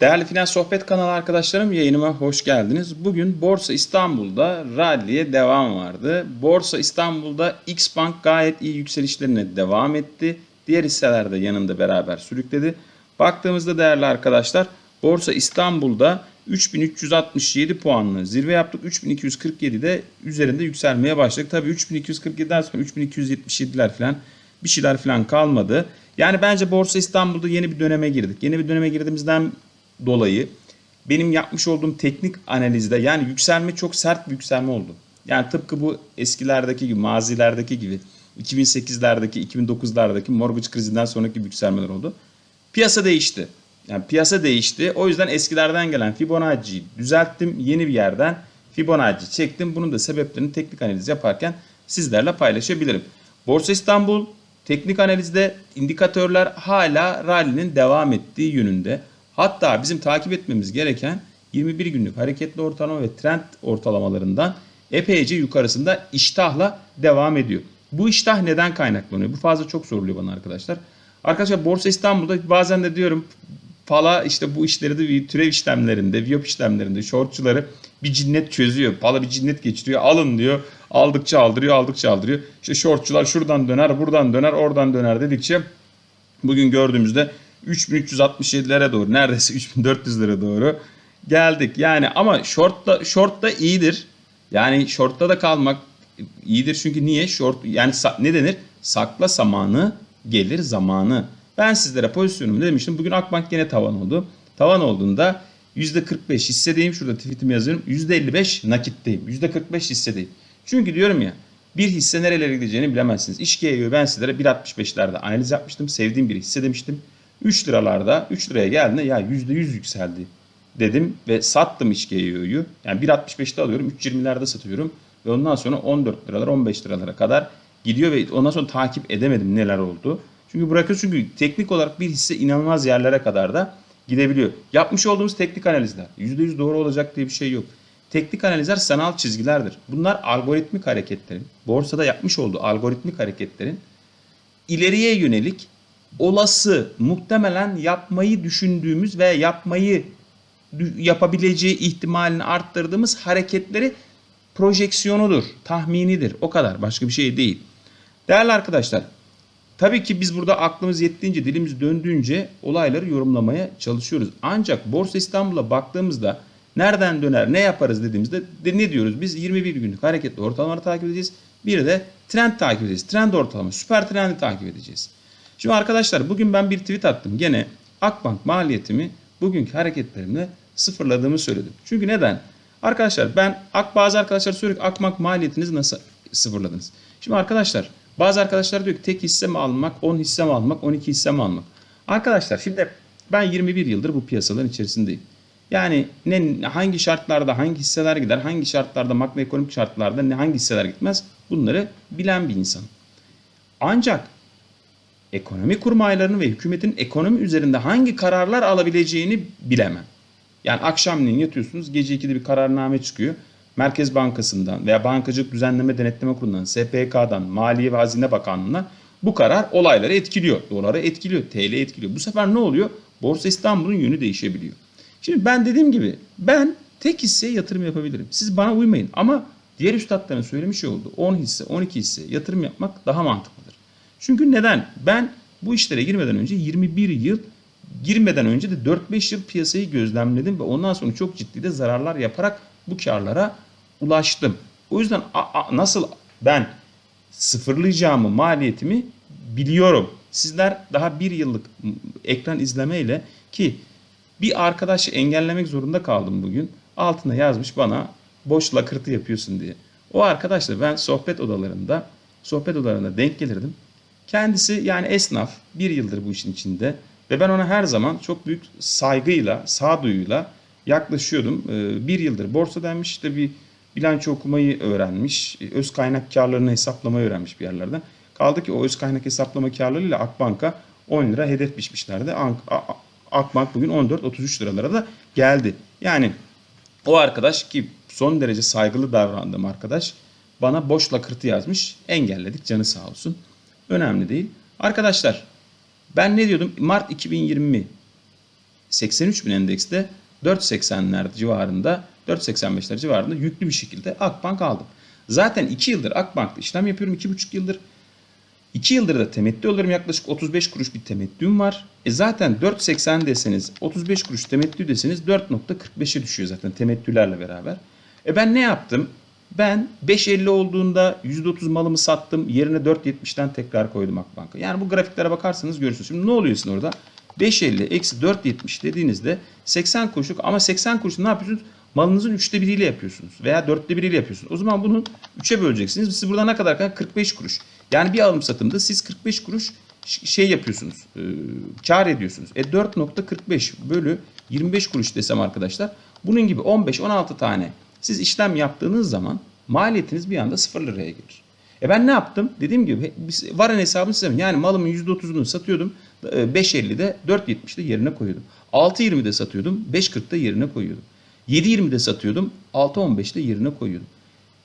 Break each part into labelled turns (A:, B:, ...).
A: Değerli Finans Sohbet kanalı arkadaşlarım yayınıma hoş geldiniz. Bugün Borsa İstanbul'da rally'e devam vardı. Borsa İstanbul'da X Bank gayet iyi yükselişlerine devam etti. Diğer hisseler de yanında beraber sürükledi. Baktığımızda değerli arkadaşlar Borsa İstanbul'da 3367 puanlı zirve yaptık. 3247'de üzerinde yükselmeye başladık. Tabii 3247'den sonra 3277'ler falan bir şeyler falan kalmadı. Yani bence Borsa İstanbul'da yeni bir döneme girdik. Yeni bir döneme girdiğimizden dolayı benim yapmış olduğum teknik analizde yani yükselme çok sert bir yükselme oldu. Yani tıpkı bu eskilerdeki gibi, mazilerdeki gibi 2008'lerdeki, 2009'lardaki mortgage krizinden sonraki yükselmeler oldu. Piyasa değişti. Yani piyasa değişti. O yüzden eskilerden gelen Fibonacci'yi düzelttim. Yeni bir yerden Fibonacci çektim. Bunun da sebeplerini teknik analiz yaparken sizlerle paylaşabilirim. Borsa İstanbul teknik analizde indikatörler hala rally'nin devam ettiği yönünde. Hatta bizim takip etmemiz gereken 21 günlük hareketli ortalama ve trend ortalamalarından epeyce yukarısında iştahla devam ediyor. Bu iştah neden kaynaklanıyor? Bu fazla çok soruluyor bana arkadaşlar. Arkadaşlar Borsa İstanbul'da bazen de diyorum Pala işte bu işleri de bir türev işlemlerinde, viyop işlemlerinde shortçuları bir cinnet çözüyor. Pala bir cinnet geçiriyor. Alın diyor. Aldıkça aldırıyor, aldıkça aldırıyor. İşte shortçular şuradan döner, buradan döner, oradan döner dedikçe bugün gördüğümüzde 3367'lere doğru, neredeyse 3400'lere doğru geldik. Yani ama short'ta short da iyidir. Yani short'ta da kalmak iyidir çünkü niye? Short yani ne denir? Sakla samanı gelir zamanı. Ben sizlere pozisyonumu demiştim. Bugün Akbank yine tavan oldu. Tavan olduğunda %45 hissedeyim. Şurada tweetimi yazıyorum. %55 nakitteyim. %45 hissedeyim. Çünkü diyorum ya bir hisse nerelere gideceğini bilemezsiniz. İşkeye ben sizlere 1.65'lerde analiz yapmıştım. Sevdiğim bir hisse demiştim. 3 liralarda 3 liraya geldiğinde ya %100 yükseldi dedim ve sattım İşkeyo'yu. Yani 1.65'te alıyorum 3.20'lerde satıyorum. Ve ondan sonra 14 liralar 15 liralara kadar gidiyor ve ondan sonra takip edemedim neler oldu. Çünkü bırakıyor çünkü teknik olarak bir hisse inanılmaz yerlere kadar da gidebiliyor. Yapmış olduğumuz teknik analizler %100 doğru olacak diye bir şey yok. Teknik analizler sanal çizgilerdir. Bunlar algoritmik hareketlerin, borsada yapmış olduğu algoritmik hareketlerin ileriye yönelik olası muhtemelen yapmayı düşündüğümüz ve yapmayı yapabileceği ihtimalini arttırdığımız hareketleri projeksiyonudur, tahminidir. O kadar. Başka bir şey değil. Değerli arkadaşlar, tabii ki biz burada aklımız yettiğince, dilimiz döndüğünce olayları yorumlamaya çalışıyoruz. Ancak Borsa İstanbul'a baktığımızda nereden döner, ne yaparız dediğimizde de ne diyoruz? Biz 21 günlük hareketli ortalamaları takip edeceğiz. Bir de trend takip edeceğiz. Trend ortalama, süper trendi takip edeceğiz. Şimdi arkadaşlar bugün ben bir tweet attım. Gene Akbank maliyetimi bugünkü hareketlerimle sıfırladığımı söyledim. Çünkü neden? Arkadaşlar ben ak bazı arkadaşlar ki Akbank maliyetinizi nasıl sıfırladınız? Şimdi arkadaşlar bazı arkadaşlar diyor ki tek hisse mi almak, 10 hisse mi almak, 12 hisse mi almak? Arkadaşlar şimdi ben 21 yıldır bu piyasaların içerisindeyim. Yani ne hangi şartlarda hangi hisseler gider, hangi şartlarda makroekonomik şartlarda ne hangi hisseler gitmez bunları bilen bir insan. Ancak ekonomi kurmaylarının ve hükümetin ekonomi üzerinde hangi kararlar alabileceğini bilemem. Yani akşamleyin yatıyorsunuz gece 2'de bir kararname çıkıyor. Merkez Bankası'ndan veya Bankacılık Düzenleme Denetleme Kurulu'ndan, SPK'dan, Maliye ve Hazine Bakanlığı'ndan bu karar olayları etkiliyor. Doları etkiliyor, TL etkiliyor. Bu sefer ne oluyor? Borsa İstanbul'un yönü değişebiliyor. Şimdi ben dediğim gibi ben tek hisseye yatırım yapabilirim. Siz bana uymayın ama diğer üstadların söylemiş olduğu 10 hisse, 12 hisse yatırım yapmak daha mantıklıdır. Çünkü neden? Ben bu işlere girmeden önce 21 yıl girmeden önce de 4-5 yıl piyasayı gözlemledim ve ondan sonra çok ciddi de zararlar yaparak bu karlara ulaştım. O yüzden nasıl ben sıfırlayacağımı, maliyetimi biliyorum. Sizler daha bir yıllık ekran izlemeyle ki bir arkadaşı engellemek zorunda kaldım bugün. Altına yazmış bana boş lakırtı yapıyorsun diye. O arkadaşla ben sohbet odalarında sohbet odalarında denk gelirdim. Kendisi yani esnaf bir yıldır bu işin içinde ve ben ona her zaman çok büyük saygıyla, sağduyuyla yaklaşıyordum. Bir yıldır borsadaymış işte bir bilanço okumayı öğrenmiş. Öz kaynak karlarını hesaplamayı öğrenmiş bir yerlerden. Kaldı ki o öz kaynak hesaplama karlarıyla Akbank'a 10 lira hedef biçmişlerdi. Akbank bugün 14-33 liralara da geldi. Yani o arkadaş ki son derece saygılı davrandığım arkadaş bana boş lakırtı yazmış. Engelledik canı sağ olsun. Önemli değil. Arkadaşlar ben ne diyordum? Mart 2020 83 bin endekste 4.80'ler civarında 4.85'ler civarında yüklü bir şekilde Akbank aldım. Zaten 2 yıldır Akbank'ta işlem yapıyorum. 2,5 yıldır. 2 yıldır da temettü alıyorum. Yaklaşık 35 kuruş bir temettüm var. E zaten 4.80 deseniz 35 kuruş temettü deseniz 4.45'e düşüyor zaten temettülerle beraber. E ben ne yaptım? Ben 5.50 olduğunda %30 malımı sattım. Yerine 4.70'ten tekrar koydum Akbank'a. Yani bu grafiklere bakarsanız görürsünüz. Şimdi ne oluyorsun orada? 5.50 eksi 4.70 dediğinizde 80 kuruşluk ama 80 kuruşu ne yapıyorsunuz? Malınızın üçte biriyle yapıyorsunuz veya dörtte biriyle yapıyorsunuz. O zaman bunu üçe böleceksiniz. Siz burada ne kadar kadar? 45 kuruş. Yani bir alım satımda siz 45 kuruş şey yapıyorsunuz. E, kar ediyorsunuz. E 4.45 bölü 25 kuruş desem arkadaşlar. Bunun gibi 15-16 tane siz işlem yaptığınız zaman maliyetiniz bir anda 0 liraya gelir. E ben ne yaptım? Dediğim gibi varan hesabını size yani malımın %30'unu satıyordum. e, 5.50'de 4.70'de yerine koyuyordum. 6.20'de satıyordum. 5.40'da yerine koyuyordum. 7.20'de satıyordum. 6.15'de yerine koyuyordum.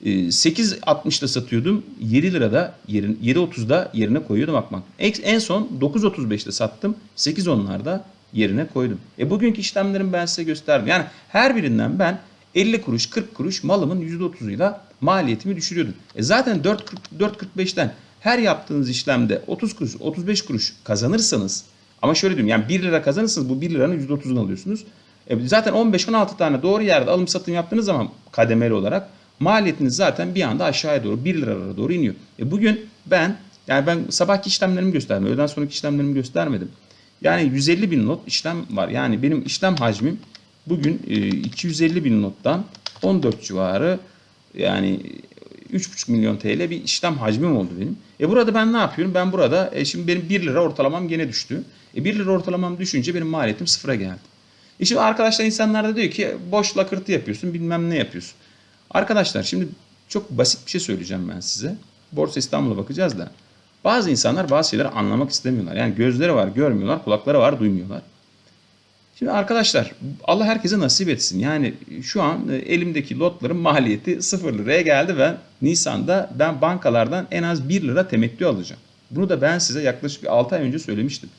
A: E, 8.60'da satıyordum. 7 lirada yerin 7.30'da yerine koyuyordum Akbank. En son 9.35'te sattım. 8.10'larda yerine koydum. E bugünkü işlemlerimi ben size gösterdim. Yani her birinden ben 50 kuruş 40 kuruş malımın %30'uyla maliyetimi düşürüyordum. E zaten 4.40 4.45'ten her yaptığınız işlemde 30 kuruş 35 kuruş kazanırsanız ama şöyle diyeyim yani 1 lira kazanırsanız bu 1 liranın %30'unu alıyorsunuz. E zaten 15-16 tane doğru yerde alım satım yaptığınız zaman kademeli olarak maliyetiniz zaten bir anda aşağıya doğru 1 liralara doğru iniyor. E bugün ben yani ben sabahki işlemlerimi gösterdim. Öğleden sonraki işlemlerimi göstermedim. Yani 150 bin not işlem var. Yani benim işlem hacmim bugün e, 250 bin nottan 14 civarı yani 3,5 milyon TL bir işlem hacmim oldu benim. E burada ben ne yapıyorum? Ben burada e şimdi benim 1 lira ortalamam gene düştü. E 1 lira ortalamam düşünce benim maliyetim sıfıra geldi. E şimdi arkadaşlar insanlar da diyor ki boş lakırtı yapıyorsun bilmem ne yapıyorsun. Arkadaşlar şimdi çok basit bir şey söyleyeceğim ben size. Borsa İstanbul'a bakacağız da. Bazı insanlar bazı şeyleri anlamak istemiyorlar. Yani gözleri var görmüyorlar, kulakları var duymuyorlar. Şimdi arkadaşlar Allah herkese nasip etsin. Yani şu an e, elimdeki lotların maliyeti 0 liraya geldi ve Nisan'da ben bankalardan en az 1 lira temettü alacağım. Bunu da ben size yaklaşık bir 6 ay önce söylemiştim.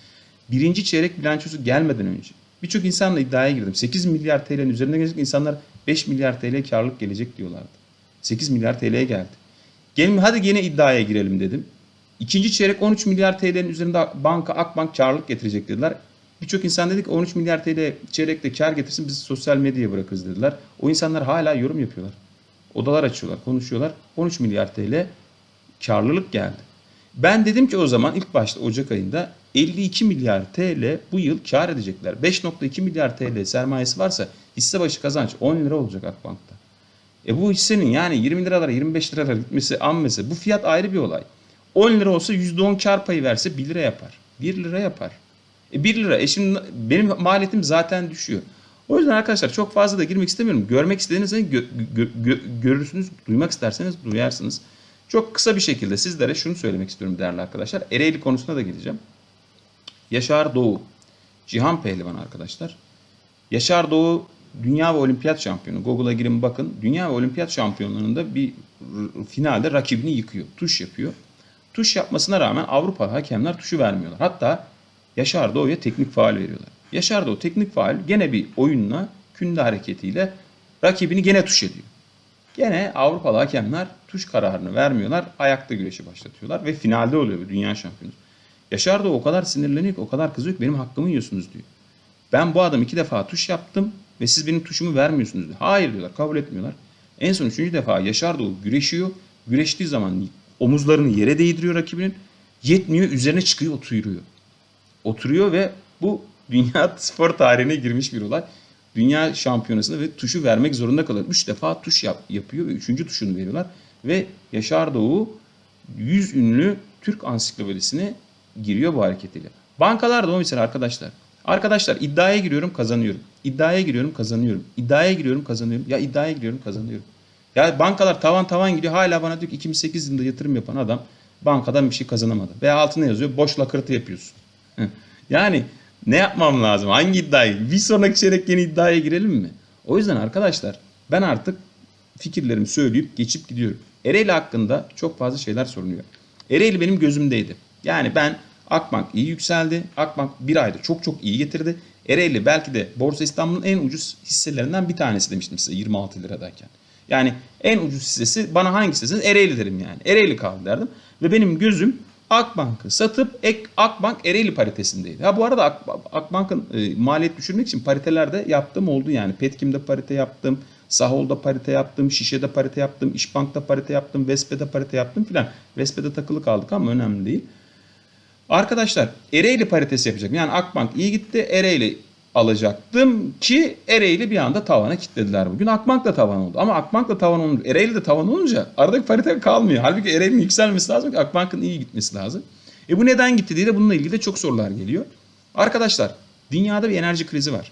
A: Birinci çeyrek bilançosu gelmeden önce. Birçok insanla iddiaya girdim. 8 milyar TL'nin üzerinde gelecek insanlar 5 milyar TL karlılık gelecek diyorlardı. 8 milyar TL'ye geldi. Gelin hadi yine iddiaya girelim dedim. İkinci çeyrek 13 milyar TL'nin üzerinde banka Akbank karlılık getirecek dediler. Birçok insan dedi ki 13 milyar TL çeyrekte kar getirsin biz sosyal medyaya bırakırız dediler. O insanlar hala yorum yapıyorlar. Odalar açıyorlar, konuşuyorlar. 13 milyar TL karlılık geldi. Ben dedim ki o zaman ilk başta Ocak ayında 52 milyar TL bu yıl kar edecekler. 5.2 milyar TL sermayesi varsa hisse başı kazanç 10 lira olacak Akbank'ta. E bu hissenin yani 20 liralara 25 liralara gitmesi ammesi bu fiyat ayrı bir olay. 10 lira olsa %10 kar payı verse 1 lira yapar. 1 lira yapar. E 1 lira. E şimdi benim maliyetim zaten düşüyor. O yüzden arkadaşlar çok fazla da girmek istemiyorum. Görmek istediğinizde gö- gö- gö- görürsünüz, duymak isterseniz duyarsınız. Çok kısa bir şekilde sizlere şunu söylemek istiyorum değerli arkadaşlar. Ereğli konusuna da geleceğim. Yaşar Doğu, Cihan Pehlivan arkadaşlar. Yaşar Doğu dünya ve olimpiyat şampiyonu. Google'a girin bakın. Dünya ve olimpiyat şampiyonlarında bir finalde rakibini yıkıyor. Tuş yapıyor. Tuş yapmasına rağmen Avrupa hakemler tuşu vermiyorlar. Hatta Yaşar Doğu'ya teknik faal veriyorlar. Yaşar Doğu teknik faal gene bir oyunla, künde hareketiyle rakibini gene tuş ediyor. Gene Avrupalı hakemler tuş kararını vermiyorlar. Ayakta güreşi başlatıyorlar ve finalde oluyor bir dünya şampiyonu. Yaşar da o kadar sinirleniyor ki o kadar kızıyor ki benim hakkımı yiyorsunuz diyor. Ben bu adam iki defa tuş yaptım ve siz benim tuşumu vermiyorsunuz diyor. Hayır diyorlar kabul etmiyorlar. En son üçüncü defa Yaşar Doğu güreşiyor. Güreştiği zaman omuzlarını yere değdiriyor rakibinin. Yetmiyor üzerine çıkıyor oturuyor. Oturuyor ve bu dünya spor tarihine girmiş bir olay. Dünya şampiyonasında ve tuşu vermek zorunda kalıyor. Üç defa tuş yap, yapıyor ve üçüncü tuşunu veriyorlar. Ve Yaşar Doğu 100 ünlü Türk ansiklopedisine giriyor bu hareketiyle. Bankalar da o mesela arkadaşlar. Arkadaşlar iddiaya giriyorum kazanıyorum. İddiaya giriyorum kazanıyorum. İddiaya giriyorum kazanıyorum. Ya iddiaya giriyorum kazanıyorum. Ya bankalar tavan tavan gidiyor. Hala bana diyor ki 2008 yılında yatırım yapan adam bankadan bir şey kazanamadı. Veya altına yazıyor boş lakırtı yapıyorsun. Yani ne yapmam lazım? Hangi iddiayı? Bir sonraki çeyrek yeni iddiaya girelim mi? O yüzden arkadaşlar ben artık fikirlerimi söyleyip geçip gidiyorum. Ereğli hakkında çok fazla şeyler soruluyor. Ereğli benim gözümdeydi. Yani ben Akbank iyi yükseldi. Akbank bir ayda çok çok iyi getirdi. Ereğli belki de Borsa İstanbul'un en ucuz hisselerinden bir tanesi demiştim size 26 liradayken. Yani en ucuz hissesi bana hangisi deseniz Ereğli derim yani. Ereğli kaldı derdim. Ve benim gözüm Akbank'ı satıp ek, Akbank Ereğli paritesindeydi. Ha bu arada Ak, Akbank'ın e, maliyet düşürmek için paritelerde yaptığım oldu yani. Petkim'de parite yaptım. Sahol'da parite yaptım, Şişe'de parite yaptım, İşbank'ta parite yaptım, Vespe'de parite yaptım filan. Vespe'de takılı kaldık ama önemli değil. Arkadaşlar Ereğli paritesi yapacak. Yani Akbank iyi gitti. Ereğli alacaktım ki Ereğli bir anda tavana kilitlediler bugün. Akbank da tavan oldu. Ama Akbank da tavan olunca, Ereğli de tavan olunca aradaki parite kalmıyor. Halbuki Ereğli'nin yükselmesi lazım ki Akbank'ın iyi gitmesi lazım. E bu neden gitti diye de bununla ilgili de çok sorular geliyor. Arkadaşlar dünyada bir enerji krizi var.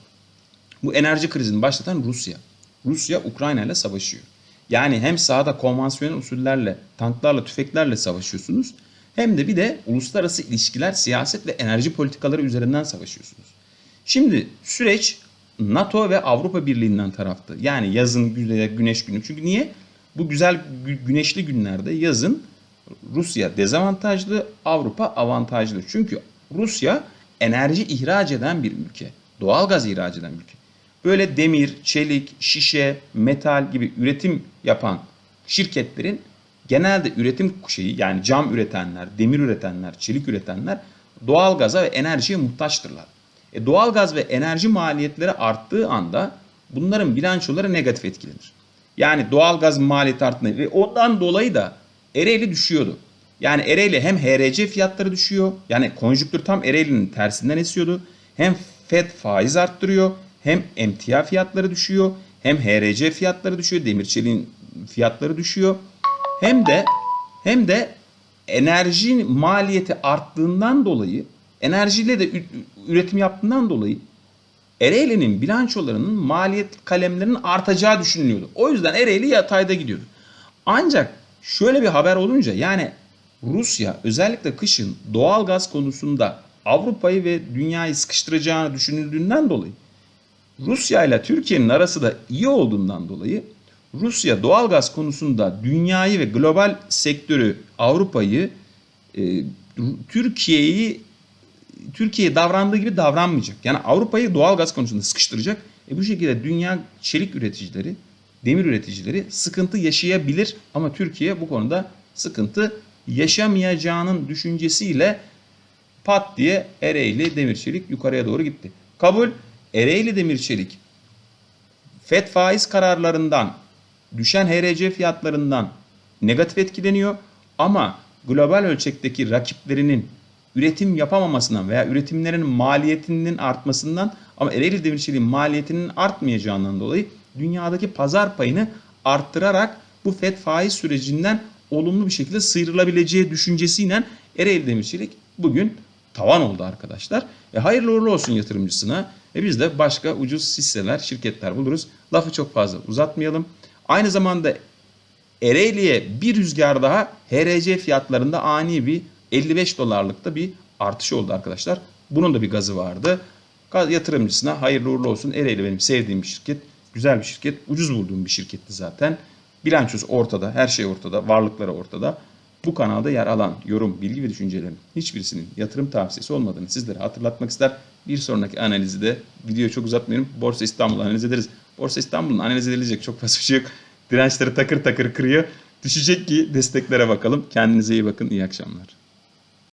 A: Bu enerji krizini başlatan Rusya. Rusya Ukrayna ile savaşıyor. Yani hem sahada konvansiyonel usullerle, tanklarla, tüfeklerle savaşıyorsunuz. Hem de bir de uluslararası ilişkiler, siyaset ve enerji politikaları üzerinden savaşıyorsunuz. Şimdi süreç NATO ve Avrupa Birliği'nden taraftı. Yani yazın güne- güneş günü. Çünkü niye? Bu güzel gü- güneşli günlerde yazın Rusya dezavantajlı, Avrupa avantajlı. Çünkü Rusya enerji ihraç eden bir ülke. Doğalgaz ihraç eden ülke. Böyle demir, çelik, şişe, metal gibi üretim yapan şirketlerin genelde üretim şeyi yani cam üretenler, demir üretenler, çelik üretenler doğalgaza ve enerjiye muhtaçtırlar. E, doğalgaz ve enerji maliyetleri arttığı anda bunların bilançoları negatif etkilenir. Yani doğalgaz maliyeti arttığında ve ondan dolayı da Ereğli düşüyordu. Yani Ereğli hem HRC fiyatları düşüyor. Yani konjüktür tam Ereğli'nin tersinden esiyordu. Hem FED faiz arttırıyor. Hem emtia fiyatları düşüyor. Hem HRC fiyatları düşüyor. Demir çeliğin fiyatları düşüyor. Hem de hem de enerji maliyeti arttığından dolayı enerjiyle de üretim yaptığından dolayı Ereğli'nin bilançolarının maliyet kalemlerinin artacağı düşünülüyordu. O yüzden Ereğli yatayda gidiyordu. Ancak şöyle bir haber olunca yani Rusya özellikle kışın doğal gaz konusunda Avrupa'yı ve dünyayı sıkıştıracağını düşünüldüğünden dolayı Rusya ile Türkiye'nin arası da iyi olduğundan dolayı Rusya doğal gaz konusunda dünyayı ve global sektörü Avrupa'yı e, Türkiye'yi Türkiye davrandığı gibi davranmayacak. Yani Avrupa'yı doğal gaz konusunda sıkıştıracak. E bu şekilde dünya çelik üreticileri, demir üreticileri sıkıntı yaşayabilir ama Türkiye bu konuda sıkıntı yaşamayacağının düşüncesiyle pat diye Ereğli demir çelik yukarıya doğru gitti. Kabul Ereğli demir çelik FED faiz kararlarından düşen HRC fiyatlarından negatif etkileniyor ama global ölçekteki rakiplerinin üretim yapamamasından veya üretimlerin maliyetinin artmasından ama Ereğli Demirçeliğin maliyetinin artmayacağından dolayı dünyadaki pazar payını arttırarak bu FED faiz sürecinden olumlu bir şekilde sıyrılabileceği düşüncesiyle Ereğli Demirçelik bugün tavan oldu arkadaşlar. E hayırlı uğurlu olsun yatırımcısına. E biz de başka ucuz hisseler, şirketler buluruz. Lafı çok fazla uzatmayalım. Aynı zamanda Ereğli'ye bir rüzgar daha HRC fiyatlarında ani bir 55 dolarlıkta bir artış oldu arkadaşlar. Bunun da bir gazı vardı. Yatırımcısına hayırlı uğurlu olsun. Ereğli benim sevdiğim bir şirket. Güzel bir şirket. Ucuz bulduğum bir şirketti zaten. Bilançosu ortada. Her şey ortada. Varlıkları ortada. Bu kanalda yer alan yorum, bilgi ve düşüncelerin hiçbirisinin yatırım tavsiyesi olmadığını sizlere hatırlatmak ister. Bir sonraki analizi de videoyu çok uzatmıyorum. Borsa İstanbul analiz ederiz. Borsa İstanbul'un analiz edilecek çok fazla bir şey yok. Dirençleri takır takır kırıyor. Düşecek ki desteklere bakalım. Kendinize iyi bakın. İyi akşamlar.